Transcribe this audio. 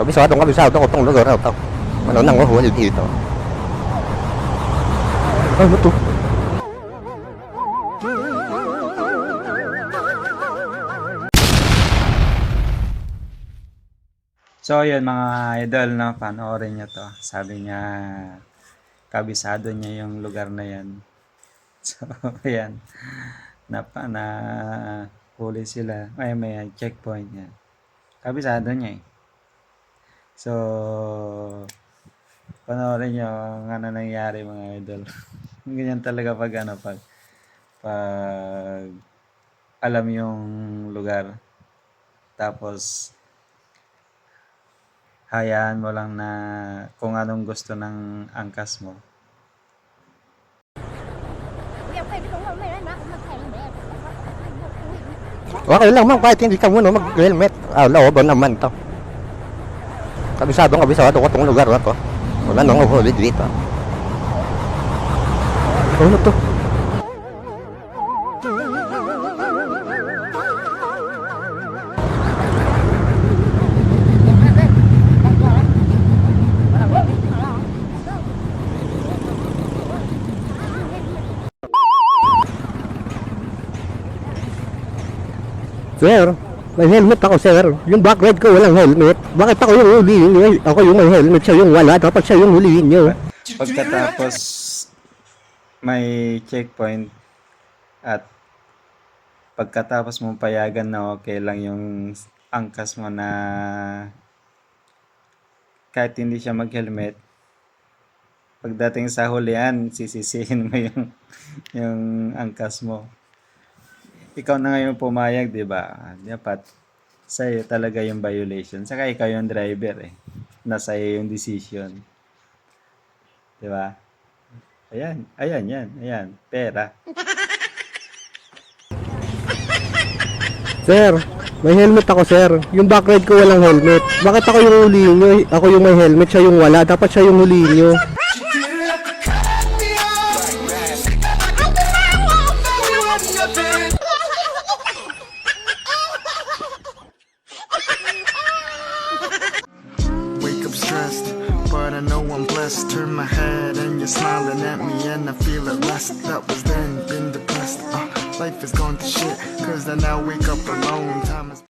Kabisadong kabisado ko itong lugar na ito. Ano nang mahuli dito. Ano to? So, yun mga idol, no, panoorin nyo to. Sabi niya, kabisado niya yung lugar na yan. So, ayan. Napa, na huli sila. Ay, may checkpoint yan. Kabisado niya eh. So, panoorin nyo kung ano nangyari mga idol. Ganyan talaga pag ano, pag, pag alam yung lugar. Tapos, hayaan mo lang na kung anong gusto ng angkas mo. Okay lang ma'am, kahit hindi ka muna mag-helmet. Ah, looban naman to. Kabisadong kabisado ko itong lugar na to. Wala nang mahuli dito. Ano to? Sir, may helmet ako sir. Yung back ride ko walang helmet. Bakit ako yung niyo? Ako yung may helmet, siya yung wala. Dapat siya yung huliin niyo. Pagkatapos may checkpoint at pagkatapos mo payagan na okay lang yung angkas mo na kahit hindi siya mag-helmet, pagdating sa hulihan, sisisihin mo yung, yung angkas mo. Ikaw na ngayon pumayag, di ba? Dapat sa'yo talaga yung violation. Saka ikaw yung driver eh. Nasa iyo yung decision. Di ba? Ayan, ayan, yan, ayan, pera. Sir, may helmet ako sir. Yung back ride ko walang helmet. Bakit ako yung huliin niyo? Ako yung may helmet, siya yung wala. Dapat siya yung huliin niyo. Wake I know I'm blessed. Turn my head and you're smiling at me, and I feel at rest. That was then, been depressed. Uh, life has gone to shit, cause I now wake up alone. Time is